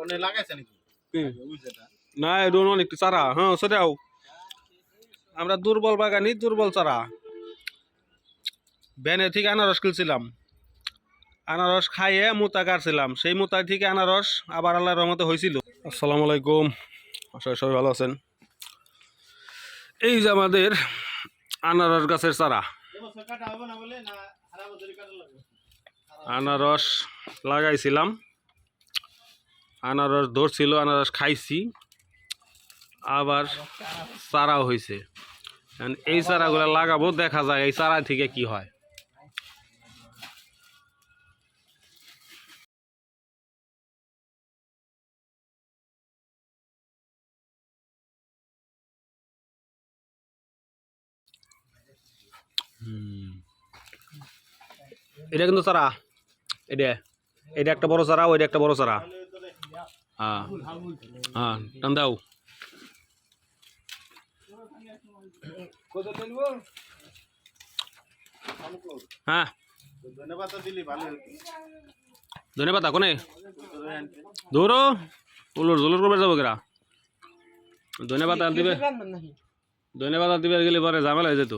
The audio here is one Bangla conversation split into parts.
ওনে লাগাইছে নাকি? না এটা অনেক চারা। হ্যাঁ সেটাও আমরা দুর্বল বাগানি দুর্বল চারা। ব্যানে থেকে আনারস কিনছিলাম। আনারস খাইয়ে মুতা কাটছিলাম সেই মুতা থেকে আনারস আবার আল্লাহর রহমতে হয়েছিল আসসালামু আলাইকুম। আশা সবাই ভালো আছেন। এই যে আমাদের আনারস গাছের চারা। আনারস লাগাইছিলাম। আনারস ধরছিল, আনারস খাইছি। আবার চারাও হয়েছে এই চারাগুলো লাগাবো, দেখা যায় এই চারা থেকে কি হয়। এটা কিন্তু চারা। এটা এটা একটা বড় চারা, ওইটা একটা বড় চারা। হ্যাঁ হ্যাঁ টান দাও। হ্যাঁ। ধন্যবাদ তো দিলি ভালো ধন্যবাদ কোনে? ধরো। উলুর জলুর করবে যাব কেরা। ধন্যবাদ আর দিবে। ধন্যবাদ আর দিবে গেলে পরে ঝামেলা হয়ে যেত।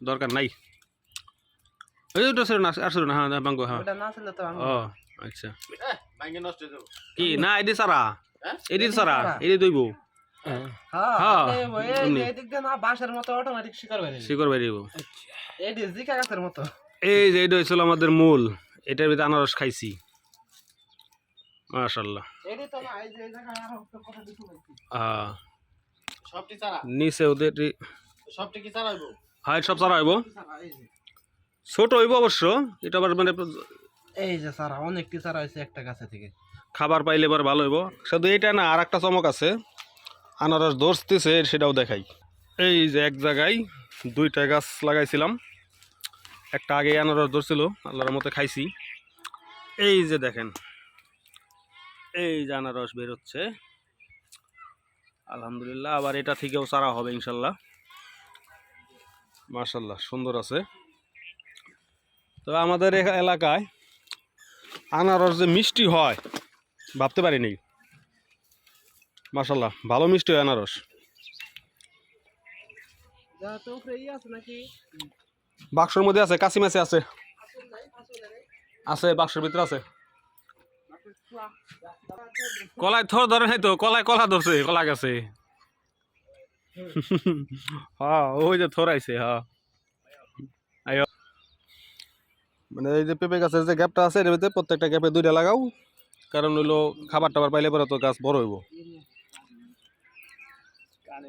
দরকার নাই। এই তো আসলে না আসলে না হ্যাঁ বাঙ্গো হ্যাঁ। আমি ও। আচ্ছা। ভাঙ্গে নষ্ট হয়ে যাব। কি? না এদি সারা হ্যাঁ? এদি সারা এদি দইব হ্যাঁ হ্যাঁ, এই যে এটা আমাদের মূল। এটার ভিতরে আনারস খাইছি। মাশাল্লাহ নিচে ওদের চারা হইব? এই ছোট হইব অবশ্য। এটা আবার মানে এই যে সারা অনেকটি সারা হয়েছে একটা গাছে থেকে। খাবার পাইলে এবার ভালো হইব। শুধু এটা না আর একটা চমক আছে। আনারস ধরতেছে, সেটাও দেখাই। এই যে এক জায়গায় দুইটা গাছ লাগাইছিলাম। একটা আগে আনারস ধরছিল, আল্লাহর মতো খাইছি। এই যে দেখেন, এই যে আনারস বেরোচ্ছে আলহামদুলিল্লাহ, আবার এটা থেকেও চারা হবে, ইনশাল্লাহ। মার্শাল্লাহ সুন্দর আছে। তো আমাদের এলাকায় আনারস যে মিষ্টি হয় ভাবতে পারিনি। মার্শাল্লাহ ভালো মিষ্টি হয় আনারস। বাক্সর মধ্যে আছে কাশি মাছে আছে। আছে বাক্সের ভিতরে আছে। কলায় থর ধরে নাই তো কলায় কলা ধরছে কলা গেছে। হ্যাঁ ওই যে থর আইছে হ্যাঁ। মানে এই যে পেঁপে গাছের যে গ্যাপটা আছে, এর ভিতরে প্রত্যেকটা গ্যাপে দুইটা লাগাও। কারণ হইল খাবার টাবার পাইলে পরে তো গাছ বড় হইব। কানে